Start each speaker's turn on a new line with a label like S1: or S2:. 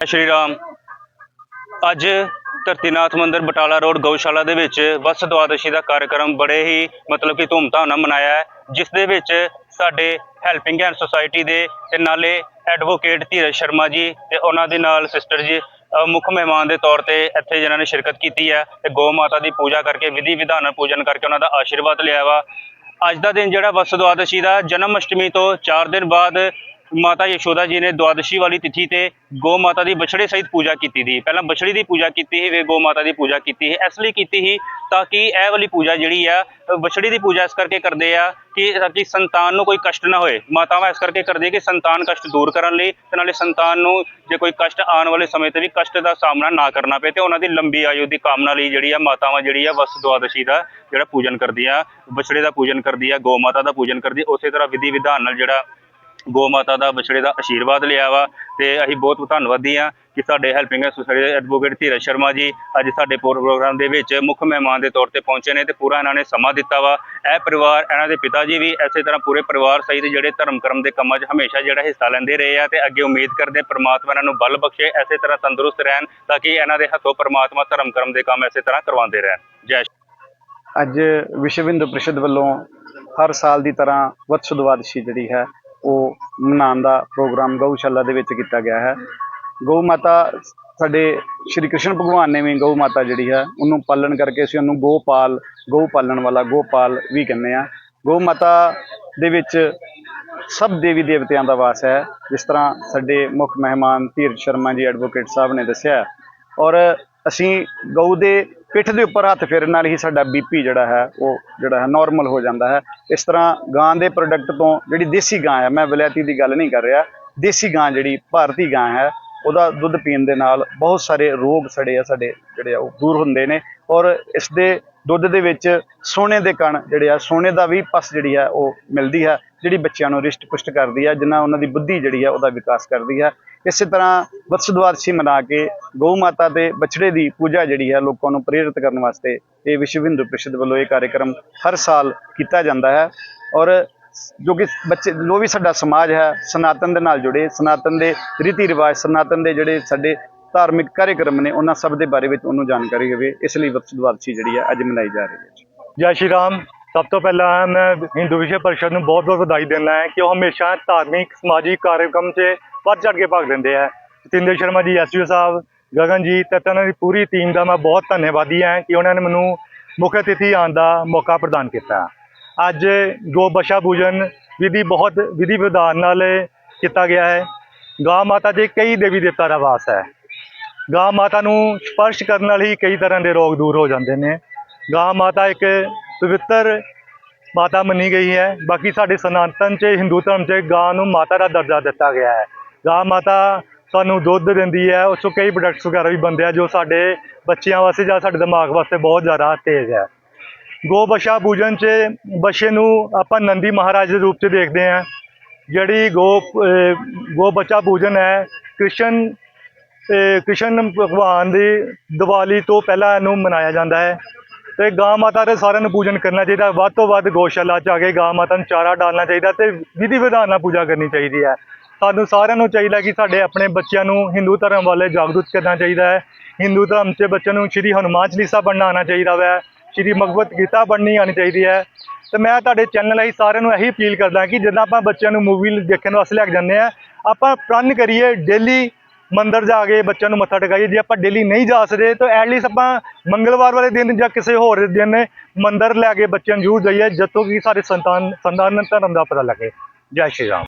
S1: ਸ਼੍ਰੀ ਰਾਮ ਅੱਜ ਧਰਤੀਨਾਥ ਮੰਦਿਰ ਬਟਾਲਾ ਰੋਡ ਗਊਸ਼ਾਲਾ ਦੇ ਵਿੱਚ ਵਸ ਦੁਆਦਸ਼ੀ ਦਾ ਕਾਰਜਕ੍ਰਮ ਬੜੇ ਹੀ ਮਤਲਬ ਕਿ ਧੂਮਧਾਮ ਨਾਲ ਮਨਾਇਆ ਹੈ ਜਿਸ ਦੇ ਵਿੱਚ ਸਾਡੇ ਹੈਲਪਿੰਗ ਹੈਂਡ ਸੁਸਾਇਟੀ ਦੇ ਤੇ ਨਾਲੇ ਐਡਵੋਕੇਟ ਧੀਰਜ ਸ਼ਰਮਾ ਜੀ ਤੇ ਉਹਨਾਂ ਦੇ ਨਾਲ ਸਿਸਟਰ ਜੀ ਅ, ਮੁੱਖ ਮਹਿਮਾਨ ਦੇ ਤੌਰ ਤੇ ਇੱਥੇ ਜਿਨ੍ਹਾਂ ਨੇ ਸ਼ਿਰਕਤ ਕੀਤੀ ਹੈ ਤੇ ਗਊ ਮਾਤਾ ਦੀ ਪੂਜਾ ਕਰਕੇ ਵਿਧੀ ਵਿਧਾਨ ਨਾਲ ਪੂਜਨ ਕਰਕੇ ਉਹਨਾਂ ਦਾ ਆਸ਼ੀਰਵਾਦ ਲਿਆ ਵਾ। ਅੱਜ ਦਾ ਦਿਨ ਜਿਹੜਾ ਵਸ ਦੁਆਦਸ਼ੀ ਦਾ ਜਨਮ ਅਸ਼ਟਮੀ ਤੋਂ 4 ਦਿਨ ਬਾਅਦ ਮਾਤਾ ਯਸ਼ੋਦਾ ਜੀ ਨੇ ਦੁਆਦਸ਼ੀ ਵਾਲੀ ਤਿਥੀ ਤੇ ਗੋ ਮਾਤਾ ਦੀ ਬਛੜੇ ਸਹਿਤ ਪੂਜਾ ਕੀਤੀ ਸੀ। ਪਹਿਲਾਂ ਬਛੜੀ ਦੀ ਪੂਜਾ ਕੀਤੀ ਸੀ, ਫਿਰ ਗੋ ਮਾਤਾ ਦੀ ਪੂਜਾ ਕੀਤੀ ਸੀ। ਇਸ ਲਈ ਕੀਤੀ ਸੀ ਤਾਂ ਕਿ ਇਹ ਵਾਲੀ ਪੂਜਾ ਜਿਹੜੀ ਆ, ਬਛੜੀ ਦੀ ਪੂਜਾ ਇਸ ਕਰਕੇ ਕਰਦੇ ਆ ਕਿ ਤਾਂ ਸੰਤਾਨ ਨੂੰ ਕੋਈ ਕਸ਼ਟ ਨਾ ਹੋਏ। ਮਾਤਾਵਾਂ ਇਸ ਕਰਕੇ ਕਰਦੀ ਕਿ ਸੰਤਾਨ ਕਸ਼ਟ ਦੂਰ ਕਰਨ ਲਈ ਤੇ ਨਾਲੇ ਸੰਤਾਨ ਨੂੰ ਜੇ ਕੋਈ ਕਸ਼ਟ ਆਉਣ ਵਾਲੇ ਸਮੇਂ ਤੇ ਵੀ ਕਸ਼ਟ ਦਾ ਸਾਹਮਣਾ ਨਾ ਕਰਨਾ ਪਏ ਤੇ ਉਹਨਾਂ ਦੀ ਲੰਬੀ ਆਯੂ ਦੀ ਕਾਮਨਾ ਲਈ ਜਿਹੜੀ ਆ ਮਾਤਾਵਾਂ ਜਿਹੜੀ ਆ ਵਸ ਦੁਆਦਸ਼ੀ ਦਾ ਜਿਹੜਾ ਪੂਜਨ ਕਰਦੀਆਂ, ਬਛੜੇ ਦਾ ਪੂਜਨ ਕਰਦੀ ਆ ਗੋ ਮਾਤਾ ਦਾ ਪੂਜਨ ਕਰਦੀ, ਉਸੇ ਤਰ੍ਹਾਂ ਵਿਧੀ ਵਿਧਾਨ ਨਾਲ ਜਿਹੜਾ ਗੋ ਮਾਤਾ ਦਾ ਵਿਛੜੇ ਦਾ ਆਸ਼ੀਰਵਾਦ ਲਿਆ ਵਾ ਤੇ ਅਸੀਂ ਬਹੁਤ ਧੰਨਵਾਦੀ ਆ ਕਿ ਸਾਡੇ ਹੈਲਪਿੰਗ ਸੁਸਾਇਟੀ ਦੇ ਐਡਵੋਕੇਟ ਧੀਰਜ ਸ਼ਰਮਾ ਜੀ ਅੱਜ ਸਾਡੇ ਪ੍ਰੋ- ਪ੍ਰੋਗਰਾਮ ਦੇ ਵਿੱਚ ਮੁੱਖ ਮਹਿਮਾਨ ਦੇ ਤੌਰ ਤੇ ਪਹੁੰਚੇ ਨੇ ਤੇ ਪੂਰਾ ਇਹਨਾਂ ਨੇ ਸਮਾਂ ਦਿੱਤਾ ਵਾ। ਇਹ ਪਰਿਵਾਰ, ਇਹਨਾਂ ਦੇ ਪਿਤਾ ਜੀ ਵੀ ਇਸੇ ਤਰ੍ਹਾਂ ਪੂਰੇ ਪਰਿਵਾਰ ਸਹਿਤ ਜਿਹੜੇ ਧਰਮ ਕਰਮ ਦੇ ਕੰਮਾਂ 'ਚ ਹਮੇਸ਼ਾ ਜਿਹੜਾ ਹਿੱਸਾ ਲੈਂਦੇ ਰਹੇ ਆ ਤੇ ਅੱਗੇ ਉਮੀਦ ਕਰਦੇ ਪ੍ਰਮਾਤਮਾ ਇਹਨਾਂ ਨੂੰ ਬਲ ਬਖਸ਼ੇ, ਇਸੇ ਤਰ੍ਹਾਂ ਤੰਦਰੁਸਤ ਰਹਿਣ ਤਾਂ ਕਿ ਇਹਨਾਂ ਦੇ ਹੱਥੋਂ ਪ੍ਰਮਾਤਮਾ ਧਰਮ ਕਰਮ ਦੇ ਕੰਮ ਇਸੇ ਤਰ੍ਹਾਂ ਕਰਵਾਉਂਦੇ ਰਹਿਣ। ਜੈ
S2: ਅੱਜ ਵਿਸ਼ਵ ਹਿੰਦੂ ਪ੍ਰੀਸ਼ਦ ਵੱਲੋਂ ਹਰ ਸਾਲ ਦੀ ਤਰ੍ਹਾਂ ਵਤਸ ਦੁਆਦਸ਼ੀ ਜਿਹੜੀ ਹੈ ਉਹ ਮਨਾਉਣ ਦਾ ਪ੍ਰੋਗਰਾਮ ਗਊਸ਼ਾਲਾ ਦੇ ਵਿੱਚ ਕੀਤਾ ਗਿਆ ਹੈ। ਗਊ ਮਾਤਾ ਸਾਡੇ ਸ਼੍ਰੀ ਕ੍ਰਿਸ਼ਨ ਭਗਵਾਨ ਨੇ ਵੀ ਗਊ ਮਾਤਾ ਜਿਹੜੀ ਹੈ, ਉਹਨੂੰ ਪਾਲਣ ਕਰਕੇ ਅਸੀਂ ਉਹਨੂੰ ਗੋਪਾਲ, ਗਊ ਪਾਲਣ ਵਾਲਾ ਗੋਪਾਲ ਵੀ ਕਹਿੰਦੇ ਆ ਗਊ ਮਾਤਾ ਦੇ ਵਿੱਚ ਸਭ ਦੇਵੀ ਦੇਵਤਿਆਂ ਦਾ ਵਾਸ ਹੈ, ਜਿਸ ਤਰ੍ਹਾਂ ਸਾਡੇ ਮੁੱਖ ਮਹਿਮਾਨ ਧੀਰਜ ਸ਼ਰਮਾ ਜੀ ਐਡਵੋਕੇਟ ਸਾਹਿਬ ਨੇ ਦੱਸਿਆ। ਔਰ ਅਸੀਂ ਗਊ ਦੇ ਪਿੱਠ ਦੇ ਉੱਪਰ ਹੱਥ ਫੇਰਨ ਨਾਲ ਹੀ ਸਾਡਾ ਬੀਪੀ ਜਿਹੜਾ ਹੈ, ਉਹ ਜਿਹੜਾ ਹੈ ਨਾਰਮਲ ਹੋ ਜਾਂਦਾ ਹੈ। ਇਸ ਤਰ੍ਹਾਂ ਗਾਂ ਦੇ ਪ੍ਰੋਡਕਟ ਤੋਂ ਜਿਹੜੀ ਦੇਸੀ ਗਾਂ ਹੈ, ਮੈਂ ਵਿਲਾਇਤੀ ਦੀ ਗੱਲ ਨਹੀਂ ਕਰ ਰਿਹਾ, ਦੇਸੀ ਗਾਂ ਜਿਹੜੀ ਭਾਰਤੀ ਗਾਂ ਹੈ, ਉਹਦਾ ਦੁੱਧ ਪੀਣ ਦੇ ਨਾਲ ਬਹੁਤ ਸਾਰੇ ਰੋਗ ਸੜੇ ਆ ਸਾਡੇ ਜਿਹੜੇ ਆ, ਉਹ ਦੂਰ ਹੁੰਦੇ ਨੇ ਔਰ ਇਸ ਦੇ ਦੁੱਧ ਦੇ ਵਿੱਚ ਸੋਨੇ ਦੇ ਕਣ ਜਿਹੜੇ ਆ, ਸੋਨੇ ਦਾ ਵੀ ਪਸ ਜਿਹੜੀ ਆ ਉਹ ਮਿਲਦੀ ਹੈ, ਜਿਹੜੀ ਬੱਚਿਆਂ ਨੂੰ ਰਿਸ਼ਟ ਪੁਸ਼ਟ ਕਰਦੀ ਹੈ, ਜਿੰਨਾ ਉਹਨਾਂ ਦੀ ਬੁੱਧੀ ਜਿਹੜੀ ਆ ਉਹਦਾ ਵਿਕਾਸ ਕਰਦੀ ਹੈ। ਇਸੇ ਤਰ੍ਹਾਂ ਵਤਸਦਵਾਦਸ਼ੀ ਮਨਾ ਕੇ ਗਊ ਮਾਤਾ ਤੇ ਬਛੜੇ ਦੀ ਪੂਜਾ ਜਿਹੜੀ ਹੈ ਲੋਕਾਂ ਨੂੰ ਪ੍ਰੇਰਿਤ ਕਰਨ ਵਾਸਤੇ ਇਹ ਵਿਸ਼ਵ ਹਿੰਦੂ ਪ੍ਰੀਸ਼ਦ ਵੱਲੋਂ ਇਹ ਕਾਰਜਕ੍ਰਮ ਹਰ ਸਾਲ ਕੀਤਾ ਜਾਂਦਾ ਹੈ। ਔਰ ਜੋ ਕਿ ਬੱਚੇ, ਜੋ ਵੀ ਸਾਡਾ ਸਮਾਜ ਹੈ, ਸਨਾਤਨ ਦੇ ਨਾਲ ਜੁੜੇ, ਸਨਾਤਨ ਦੇ ਰੀਤੀ ਰਿਵਾਜ, ਸਨਾਤਨ ਦੇ ਜਿਹੜੇ ਸਾਡੇ ਧਾਰਮਿਕ ਕਾਰਜਕ੍ਰਮ ਨੇ, ਉਹਨਾਂ ਸਭ ਦੇ ਬਾਰੇ ਵਿੱਚ ਉਹਨੂੰ ਜਾਣਕਾਰੀ ਹੋਵੇ, ਇਸ ਲਈ ਵਤਸਦਵਾਦਸ਼ੀ ਜਿਹੜੀ ਹੈ ਅੱਜ ਮਨਾਈ ਜਾ ਰਹੀ ਹੈ
S3: ਜੈ। ਸ਼੍ਰੀ ਰਾਮ। ਸਭ ਤੋਂ ਪਹਿਲਾਂ ਮੈਂ ਹਿੰਦੂ ਵਿਸ਼ੇ ਪਰਿਸ਼ਦ ਨੂੰ ਬਹੁਤ ਬਹੁਤ ਵਧਾਈ ਦਿੰਦਾ ਹੈ ਕਿ ਉਹ ਹਮੇਸ਼ਾ ਧਾਰਮਿਕ, ਸਮਾਜਿਕ ਕਾਰਜਕ੍ਰਮ 'ਚ ਵੱਧ ਚੜ੍ਹ ਕੇ ਭਾਗ ਦਿੰਦੇ ਆ। ਜਤਿੰਦਰ ਸ਼ਰਮਾ ਜੀ ਐਸਯੂ ਸਾਹਿਬ, ਗਗਨ ਜੀ ਤੇ ਉਹਨਾਂ ਦੀ ਪੂਰੀ ਟੀਮ ਦਾ ਮੈਂ ਬਹੁਤ ਧੰਨਵਾਦੀ ਹਾਂ ਕਿ ਉਹਨਾਂ ਨੇ ਮੈਨੂੰ ਮੁੱਖ ਅਤਿਥੀ ਆਉਣ ਦਾ ਮੌਕਾ ਪ੍ਰਦਾਨ ਕੀਤਾ। ਅੱਜ ਗੋ ਬਸ਼ਾ ਪੂਜਨ ਵਿਧੀ ਬਹੁਤ, ਵਿਧੀ ਵਿਧਾਨ ਨਾਲ ਕੀਤਾ ਗਿਆ ਹੈ। ਗਾਂ ਮਾਤਾ ਦੇ ਕਈ ਦੇਵੀ ਦੇਵਤਾ ਦਾ ਵਾਸ ਹੈ। ਗਾਂ ਮਾਤਾ ਨੂੰ ਸਪਰਸ਼ ਕਰਨ ਨਾਲ ਹੀ ਕਈ ਤਰ੍ਹਾਂ ਦੇ ਰੋਗ ਦੂਰ ਹੋ ਜਾਂਦੇ ਨੇ। ਗਾਂ ਮਾਤਾ ਇੱਕ ਪਵਿੱਤਰ ਮਾਤਾ ਮੰਨੀ ਗਈ ਹੈ। ਬਾਕੀ ਸਾਡੇ ਸਨਾਤਨ ਚ, ਹਿੰਦੂ ਧਰਮ ਚ ਗਾਂ ਨੂੰ ਮਾਤਾ ਦਾ ਦਰਜਾ ਦਿੱਤਾ ਗਿਆ ਹੈ। ਗਾਂ ਮਾਤਾ ਸਾਨੂੰ ਦੁੱਧ ਦਿੰਦੀ ਹੈ ਉਸ ਤੋਂ ਕਈ ਪ੍ਰੋਡਕਟਸ ਵਗੈਰਾ ਵੀ ਬਣਦੇ ਆ ਜੋ ਸਾਡੇ ਬੱਚਿਆਂ ਵਾਸਤੇ ਜਾਂ ਸਾਡੇ ਦਿਮਾਗ ਵਾਸਤੇ ਬਹੁਤ ਜ਼ਿਆਦਾ ਤੇਜ਼ ਹੈ। ਗੋ ਬਸ਼ਾ ਪੂਜਨ ਚ ਬਸ਼ੇ ਨੂੰ ਆਪਾਂ ਨੰਦੀ ਮਹਾਰਾਜ ਦੇ ਰੂਪ ਚ ਦੇਖਦੇ ਹਾਂ। ਜਿਹੜੀ ਗੋ, ਅਹ, ਗੋ ਬੱਚਾ ਪੂਜਨ ਹੈ, ਕ੍ਰਿਸ਼ਨ ਕ੍ਰਿਸ਼ਨ ਭਗਵਾਨ ਦੀ ਦੀਵਾਲੀ ਤੋਂ ਪਹਿਲਾਂ ਇਹਨੂੰ ਮਨਾਇਆ ਜਾਂਦਾ ਹੈ। ਤੇ ਗਾਂ ਮਾਤਾ ਦੇ ਸਾਰਿਆਂ ਨੂੰ ਪੂਜਨ ਕਰਨਾ ਚਾਹੀਦਾ, ਵੱਧ ਤੋਂ ਵੱਧ ਗੋਸ਼ਾਲਾ ਚ ਆ ਕੇ ਗਾਂ ਮਾਤਾ ਨੂੰ ਚਾਰਾ ਡਾਲਣਾ ਚਾਹੀਦਾ ਤੇ ਵਿਧੀ ਵਿਧਾਨ ਨਾਲ ਪੂਜਾ ਕਰਨੀ ਚਾਹੀਦੀ ਹੈ। ਸਾਨੂੰ ਸਾਰਿਆਂ ਨੂੰ ਚਾਹੀਦਾ ਕਿ ਸਾਡੇ ਆਪਣੇ ਬੱਚਿਆਂ ਨੂੰ ਹਿੰਦੂ ਧਰਮ ਵਾਲੇ ਜਾਗਰੂਕ ਕਰਨਾ ਚਾਹੀਦਾ ਹੈ। ਹਿੰਦੂ ਧਰਮ 'ਚ ਬੱਚਿਆਂ ਨੂੰ ਸ਼੍ਰੀ ਹਨੂਮਾਨ ਚਾਲੀਸਾ ਪੜ੍ਹਨਾ ਆਉਣਾ ਚਾਹੀਦਾ ਹੈ। ਸ਼੍ਰੀ ਭਗਵਤ ਗੀਤਾ ਪੜ੍ਹਨੀ ਆਉਣੀ ਚਾਹੀਦੀ ਹੈ। ਤੇ ਮੈਂ ਤੁਹਾਡੇ ਚੈਨਲ ਲਈ ਸਾਰਿਆਂ ਨੂੰ ਇਹੀ ਅਪੀਲ ਕਰਦਾ ਕਿ ਜਦੋਂ ਆਪਾਂ ਬੱਚਿਆਂ ਨੂੰ ਮੂਵੀ ਦੇਖਣ ਵਾਸਤੇ ਲੈ ਕੇ ਜਾਂਦੇ ਆ ਆਪਾਂ ਪ੍ਰਣ ਕਰੀਏ ਡੇਲੀ ਮੰਦਰ ਜਾ ਕੇ ਬੱਚਿਆਂ ਨੂੰ ਮੱਥਾ ਟਿਕਾਈਏ। ਜੇ ਆਪਾਂ ਡੇਲੀ ਨਹੀਂ ਜਾ ਸਕਦੇ, ਤਾਂ ਐਟਲੀਸਟ ਆਪਾਂ ਮੰਗਲਵਾਰ ਵਾਲੇ ਦਿਨ ਜਾਂ ਕਿਸੇ ਹੋਰ ਦਿਨ ਮੰਦਰ ਲੈ ਕੇ ਬੱਚਿਆਂ ਨੂੰ ਜ਼ਰੂਰ ਜਾਈਏ ਜਦੋਂ ਕਿ ਸਾਡੇ ਸੰਤਾਨ ਸੰਤਾਨ ਧਰਮ ਦਾ ਪਤਾ ਲੱਗੇ। ਜੈ ਸ਼੍ਰੀ ਰਾਮ।